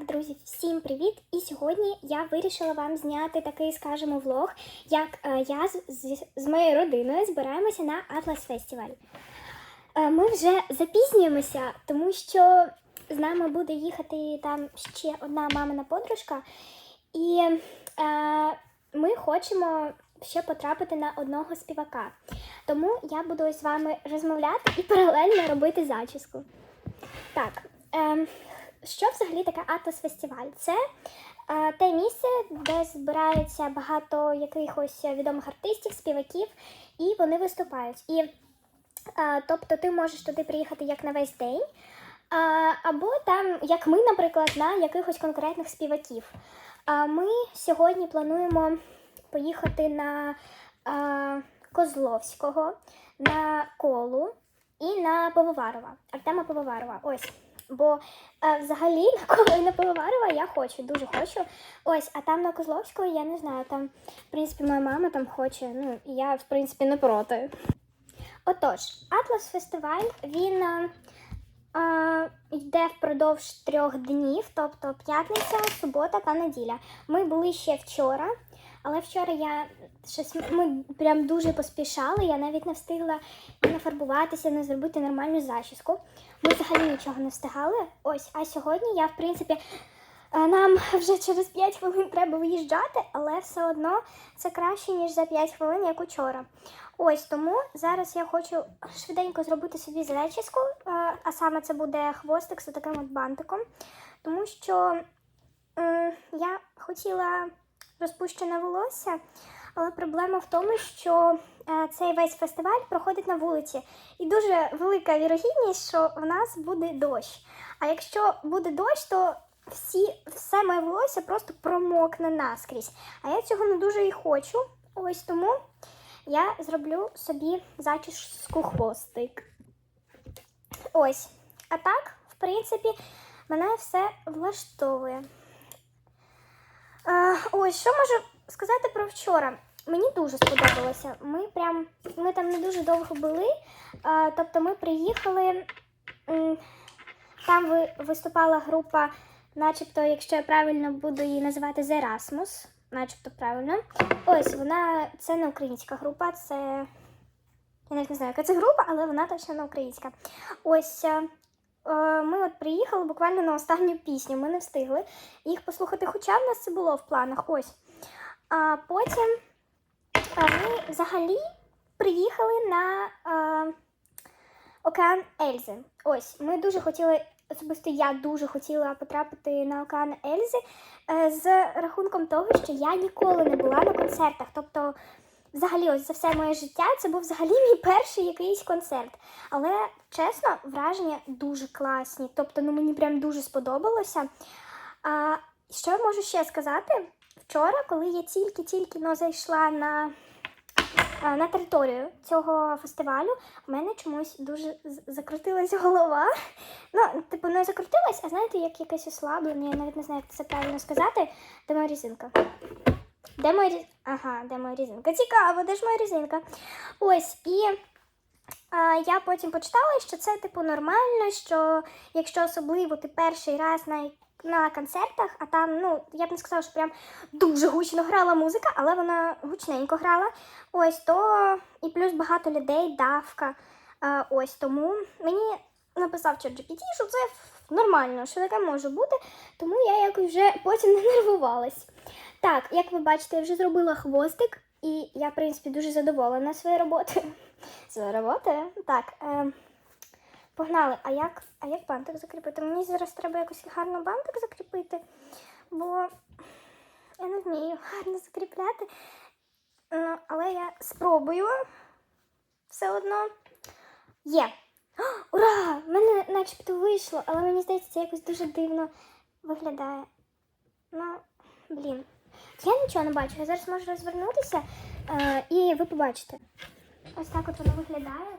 Так, друзі, всім привіт! І сьогодні я вирішила вам зняти такий, скажімо, влог, як е, я з, з, з моєю родиною збираємося на Атлас Фестиваль. Е, ми вже запізнюємося, тому що з нами буде їхати там ще одна мамина подружка, і е, ми хочемо ще потрапити на одного співака. Тому я буду з вами розмовляти і паралельно робити зачіску. Так, ем, що взагалі таке Атлас Фестиваль? Це е, те місце, де збирається багато якихось відомих артистів, співаків, і вони виступають. І е, тобто ти можеш туди приїхати як на весь день, а, або там, як ми, наприклад, на якихось конкретних співаків. А ми сьогодні плануємо поїхати на е, Козловського, на колу і на Пивоварова, Артема Пивоварова. Ось. Бо е, взагалі і на Пивоварова я хочу, дуже хочу. Ось, а там на Козловського я не знаю. Там, в принципі, моя мама там хоче. Ну, і я, в принципі, не проти. Отож, Атлас фестиваль він е, е, йде впродовж трьох днів, тобто п'ятниця, субота та неділя. Ми були ще вчора, але вчора я щось ми прям дуже поспішали. Я навіть не встигла не нафарбуватися, не зробити нормальну зачіску. Ми взагалі нічого не встигали. Ось, а сьогодні я, в принципі, е, нам вже через 5 хвилин треба виїжджати, але все одно це краще, ніж за 5 хвилин, як учора. Ось тому зараз я хочу швиденько зробити собі зачіску, е, а саме це буде хвостик з таким от бантиком, тому що я хотіла розпущене волосся, але проблема в тому, що е, цей весь фестиваль проходить на вулиці, і дуже велика вірогідність, що в нас буде дощ. А якщо буде дощ, то всі, все моє волосся просто промокне наскрізь. А я цього не дуже і хочу. Ось тому я зроблю собі зачіску хвостик. Ось. А так, в принципі, мене все влаштовує. Ось, що можу сказати про вчора? Мені дуже сподобалося. Ми прям ми там не дуже довго були. Тобто ми приїхали. Там ви, виступала група, начебто, якщо я правильно буду її називати The Erasmus, начебто правильно. Ось вона це не українська група, це. Я навіть не знаю, яка це група, але вона точно не українська. Ось е, ми от приїхали буквально на останню пісню. Ми не встигли їх послухати, хоча в нас це було в планах. Ось. А потім ми взагалі приїхали на е, океан Ельзи. Ось, ми дуже хотіли, особисто я дуже хотіла потрапити на океан Ельзи е, з рахунком того, що я ніколи не була на концертах. Тобто, взагалі, ось за все моє життя це був взагалі мій перший якийсь концерт. Але чесно, враження дуже класні. Тобто, ну мені прям дуже сподобалося. А що я можу ще сказати? Вчора, коли я тільки-тільки ну, зайшла на, на територію цього фестивалю, у мене чомусь дуже закрутилась голова. Ну, типу, не закрутилась, а знаєте, як якесь ослаблення, я навіть не знаю, як це правильно сказати. Моя різинка? Де моя різ... Ага, де моя різинка? Цікаво, де ж моя різинка? Ось, і я потім почитала, що це, типу, нормально, що якщо особливо ти перший раз на, на концертах, а там, ну, я б не сказала, що прям дуже гучно грала музика, але вона гучненько грала. Ось то і плюс багато людей, давка. Ось тому мені написав ChatGPT, що це нормально, що таке може бути, тому я якось вже потім не нервувалась. Так, як ви бачите, я вже зробила хвостик, і я, в принципі, дуже задоволена своєю роботою. Своєю роботою? Так. Е, погнали. А як, а як бантик закріпити? Мені зараз треба якось гарно бантик закріпити, бо я не вмію гарно закріпляти. Ну, але я спробую все одно. Є. О, ура! В мене начебто вийшло, але мені здається, це якось дуже дивно виглядає. Ну, блін. Я нічого не бачу. Я зараз можу розвернутися е, і ви побачите. Ось так от воно виглядає.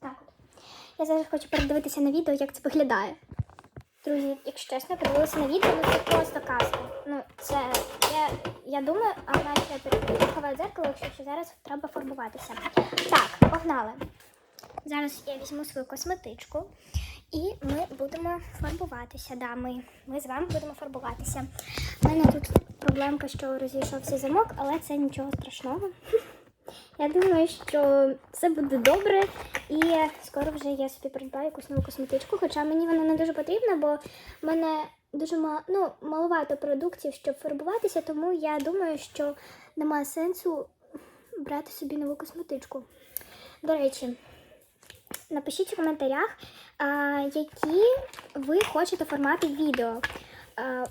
Так от. Я зараз хочу передивитися на відео, як це виглядає. Друзі, якщо чесно, подивилася на відео, ну це просто казка. Ну, це я, я думаю, а наче перехове дзеркало, якщо що зараз треба фарбуватися. Так, погнали. Зараз я візьму свою косметичку І ми будемо фарбуватися. Да, ми, ми з вами будемо фарбуватися. У мене тут проблемка, що розійшовся замок, але це нічого страшного. Я думаю, що все буде добре, і скоро вже я собі придбаю якусь нову косметичку. Хоча мені вона не дуже потрібна, бо в мене дуже мало, ну, маловато продуктів, щоб фарбуватися, тому я думаю, що немає сенсу брати собі нову косметичку. До речі, напишіть у коментарях, які ви хочете формати відео.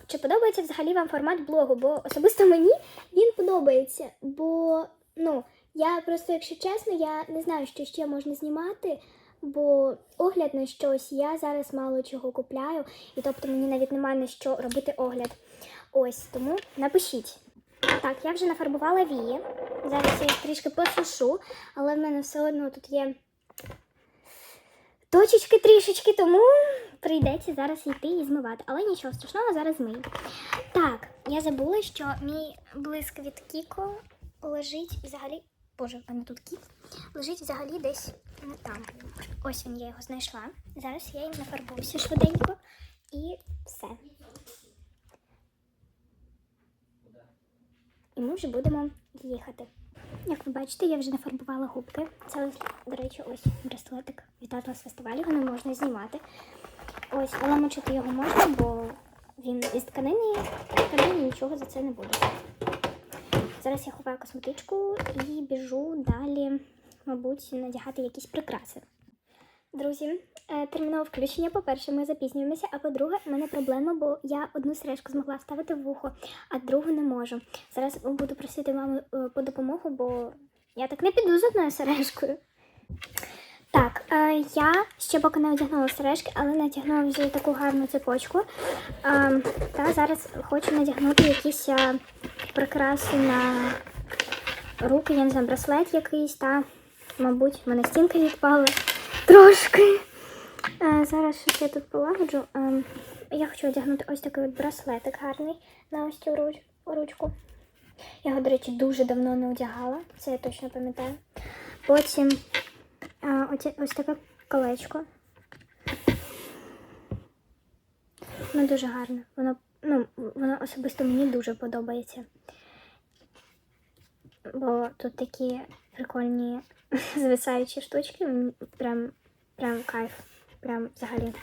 Чи подобається взагалі вам формат блогу? Бо особисто мені він подобається. Бо, ну, я просто, якщо чесно, я не знаю, що ще можна знімати, бо огляд на щось я зараз мало чого купляю, і тобто мені навіть немає на що робити огляд. Ось тому напишіть. Так, я вже нафарбувала вії. Зараз я їх трішки посушу, але в мене все одно тут є точечки трішечки, тому прийдеться зараз йти і змивати. Але нічого страшного, зараз змию. Так, я забула, що мій блиск від Кіко лежить взагалі. Боже, в мене тут кіт. Лежить взагалі десь не там. Ось він, я його знайшла. Зараз я їм нафарбуюся швиденько і все. І ми вже будемо їхати. Як ви бачите, я вже нафарбувала губки. Це ось, до речі, ось браслетик від Атлас фестивалю, його не можна знімати. Ось, але мочити його можна, бо він із тканини, тканини нічого за це не буде. Зараз я ховаю косметичку і біжу далі, мабуть, надягати якісь прикраси. Друзі, е, термінове включення. По-перше, ми запізнюємося, а по-друге, в мене проблема, бо я одну сережку змогла вставити в вухо, а другу не можу. Зараз буду просити маму е, по допомогу, бо я так не піду з одною сережкою. Так, е, я ще поки не одягнула сережки, але натягнула вже таку гарну цепочку. Та зараз хочу надягнути якісь прикраси на руки, я не знаю, браслет якийсь, та, мабуть, в мене стінка відпала трошки. Е, зараз щось я тут полагоджу. Е, я хочу одягнути ось такий от браслетик гарний на ось цю руч, ручку. Я його, до речі, дуже давно не одягала, це я точно пам'ятаю. Потім оці- ось таке колечко. Воно дуже гарне. Воно, ну, воно особисто мені дуже подобається. Бо тут такі прикольні звисаючі штучки. Прям, прям кайф. Прям взагалі.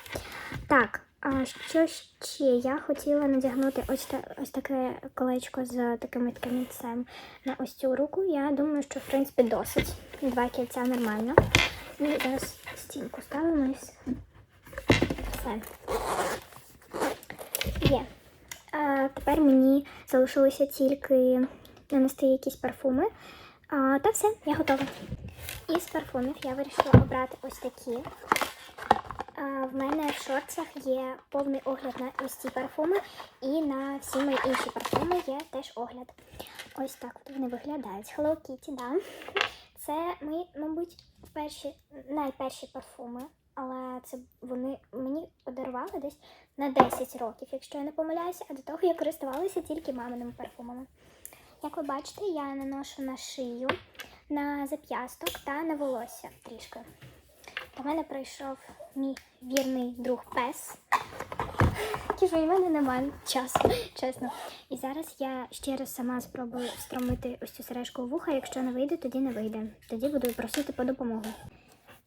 Так, а що ще? Я хотіла надягнути ось, та, ось таке колечко з таким камінцем на ось цю руку. Я думаю, що в принципі досить. Два кільця нормально. Ну, і зараз стінку ставимо і все. Все. Є. А, тепер мені залишилося тільки нанести якісь парфуми. А, та все, я готова. Із парфумів я вирішила обрати ось такі. А, в мене в шорцах є повний огляд на ось ці парфуми, і на всі мої інші парфуми є теж огляд. Ось так от вони виглядають. Hello Kitty, да. Це мої, мабуть, перші, найперші парфуми, але це вони мені подарували десь на 10 років, якщо я не помиляюся, а до того я користувалася тільки маминими парфумами. Як ви бачите, я наношу на шию, на зап'ясток та на волосся трішки. До мене прийшов мій вірний друг пес. Кажу, і в мене немає часу, чесно. І зараз я ще раз сама спробую встромити ось цю сережку в вуха. Якщо не вийде, тоді не вийде. Тоді буду просити по допомогу.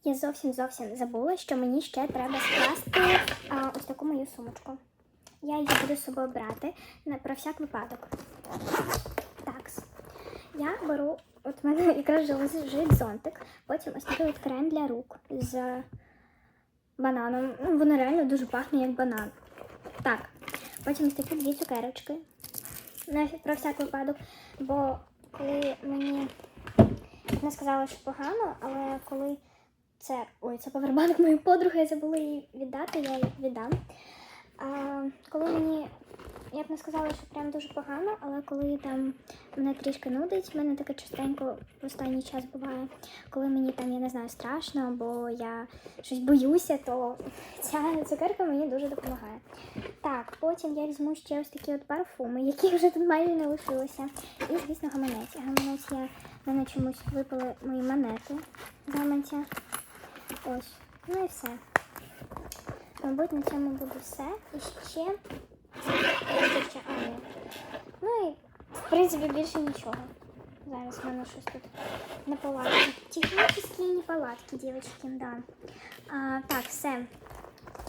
Я зовсім зовсім забула, що мені ще треба скласти а, ось таку мою сумочку. Я її буду з собою брати про всяк випадок. Так. Я беру, от в мене якраз лежить зонтик, потім ось такий от крем для рук з бананом. Ну, воно реально дуже пахне як банан. Так, потім ось такі дві цукерочки. Про всяк випадок. Бо коли мені не сказали, що погано, але коли це. Ой, це повербанок моєї подруги, я забула її віддати, я її віддам. Коли мені, я б не сказала, що прям дуже погано, але коли там мене трішки нудить, в мене таке частенько в останній час буває, коли мені там, я не знаю, страшно, або я щось боюся, то ця цукерка мені дуже допомагає. Так, потім я візьму ще ось такі от парфуми, які вже тут майже не лишилося. І, звісно, гаманець. Гаманець я мене чомусь випали мої монети гаманця. Ось. Ну і все. Мабуть, на цьому буде все. І ще. ще. Ну і в принципі більше нічого. Зараз в мене щось тут неполадки. Технічні неполадки, дівчатки, да. А, так, все.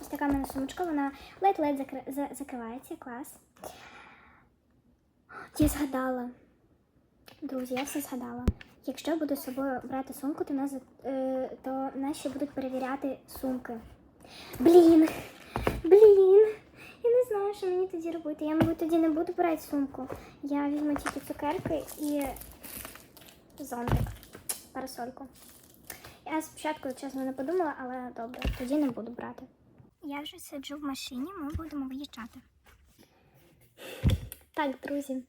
Ось така в мене сумочка, вона ледь-ледь закри... за- закривається, клас. Я згадала. Друзі, я все згадала. Якщо буду з собою брати сумку, то нас, е, то нас будуть перевіряти сумки. Блін! Блін! Я не знаю, що мені тоді робити. Я, мабуть, тоді не буду брати сумку. Я візьму тільки цукерки і зонтик, парасольку. Я спочатку, чесно, не подумала, але добре, тоді не буду брати. Я вже сиджу в машині, ми будемо виїжджати. Так, друзі,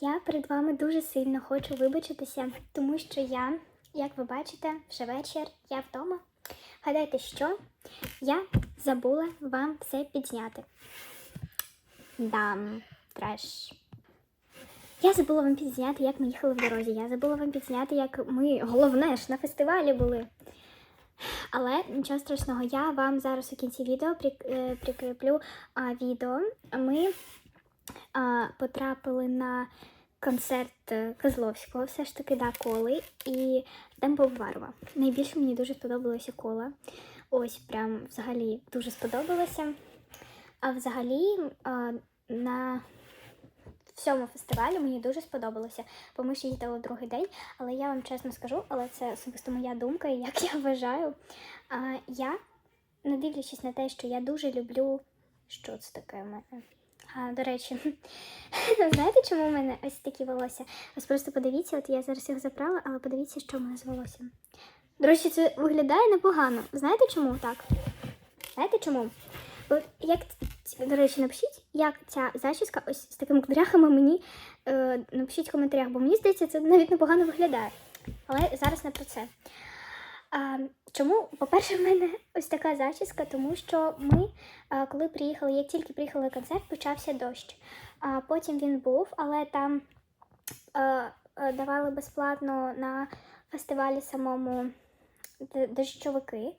я перед вами дуже сильно хочу вибачитися, тому що я, як ви бачите, вже вечір, я вдома. Гадайте, що я забула вам все підзняти. Дам треш. Я забула вам підзняти, як ми їхали в дорозі. Я забула вам підзняти, як ми головне ж на фестивалі були. Але нічого страшного, я вам зараз у кінці відео е, прикріплю відео. Ми потрапили на концерт е, Козловського, все ж таки, да, коли і Темпо Варва. Найбільше мені дуже сподобалося кола. Ось прям взагалі дуже сподобалося. А взагалі а, на всьому фестивалі мені дуже сподобалося, бо ми ще їздили другий день. Але я вам чесно скажу, але це особисто моя думка, і як я вважаю. Я, не дивлячись на те, що я дуже люблю. Що це таке в мене? А, до речі, знаєте, чому в мене ось такі волосся? Ось просто подивіться, от я зараз їх забрала, але подивіться, що в мене з волоссям. До речі, це виглядає непогано. Знаєте чому так? Знаєте чому? От як, до речі, напишіть, як ця зачіска ось з такими кудряхами мені е, напишіть в коментарях, бо мені здається, це навіть непогано виглядає. Але зараз не про це. А, чому, по-перше, в мене ось така зачіска, тому що ми, а, коли приїхали, як тільки приїхали на концерт, почався дощ. А потім він був, але там а, а, давали безплатно на фестивалі самому дощовики.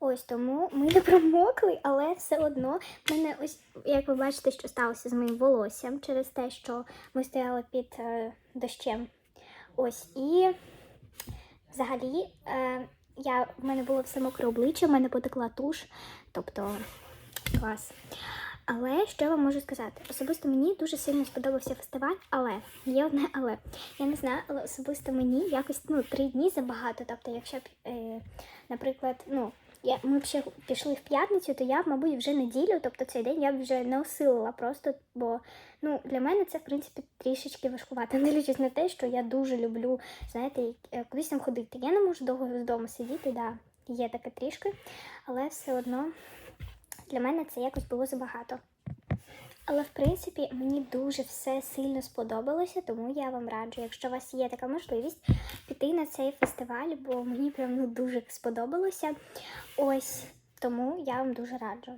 Ось тому ми не промокли, але все одно в мене ось, як ви бачите, що сталося з моїм волоссям через те, що ми стояли під е, дощем. Ось і взагалі е, я, в мене було все мокре обличчя, в мене потекла туш, тобто клас. Але що вам можу сказати? Особисто мені дуже сильно сподобався фестиваль, але є одне але. Я не знаю, але особисто мені якось ну, три дні забагато. Тобто, якщо б, е, наприклад, ну, я, ми ще пішли в п'ятницю, то я мабуть, вже неділю, тобто цей день я б вже не осилила просто, бо ну, для мене це, в принципі, трішечки важкувато. Не дивлячись на те, що я дуже люблю, знаєте, е, кудись там ходити. Я не можу довго вдома сидіти, да, є таке трішки, але все одно для мене це якось було забагато. Але в принципі мені дуже все сильно сподобалося, тому я вам раджу, якщо у вас є така можливість, піти на цей фестиваль, бо мені прям ну, дуже сподобалося. Ось тому я вам дуже раджу.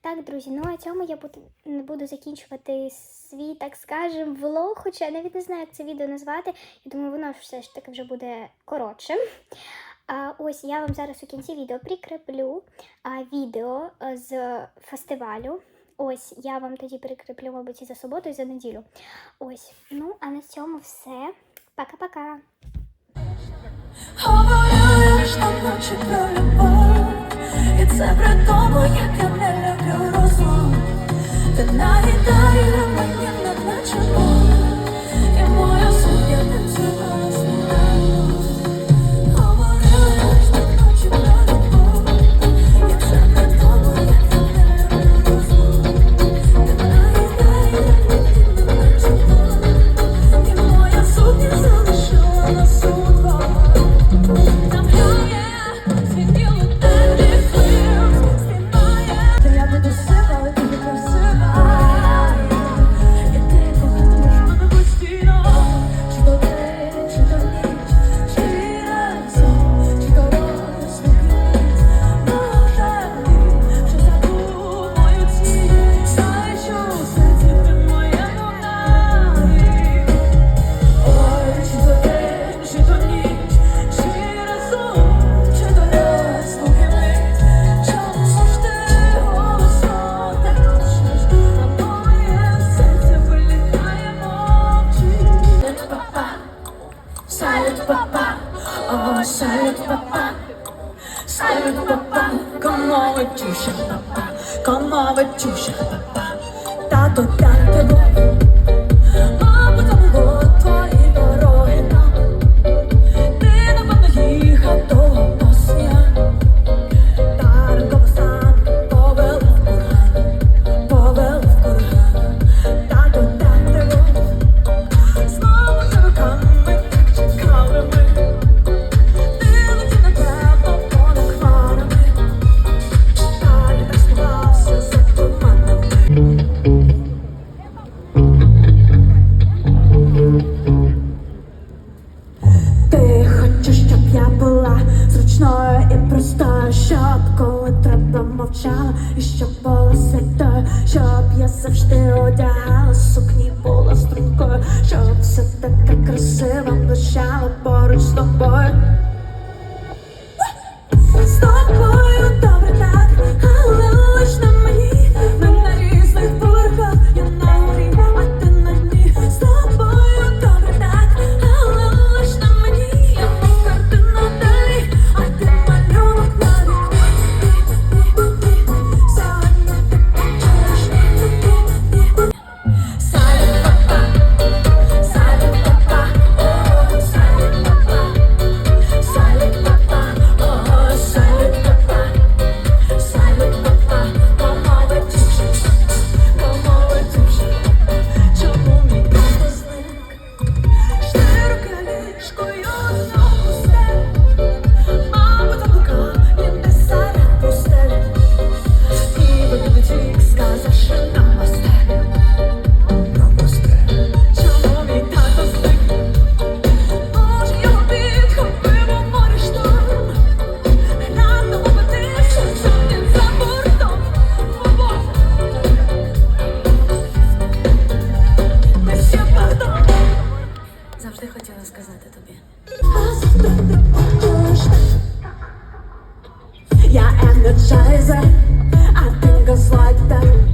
Так, друзі, ну а цьому я буду, не буду закінчувати свій, так скажем, влог, хоча я навіть не знаю, як це відео назвати. Я думаю, воно все ж таки вже буде коротшим. А, ось я вам зараз у кінці відео прикріплю а, відео з фестивалю. Ось я вам тоді прикріплю, мабуть, і за суботу, і за неділю. Ось. Ну, а на цьому все. Пока-пока. Говорила щоночі про любов, і це при тому, як я не люблю розум. Ти наїдає мені над наче Silent papa, oh silent papa, salut papa, Come vas-tu cher papa, Come vas-tu cher papa, tato tanto треба мовчала, і щоб завжди хотіла сказати тобі. Я energizer, I think it's like that.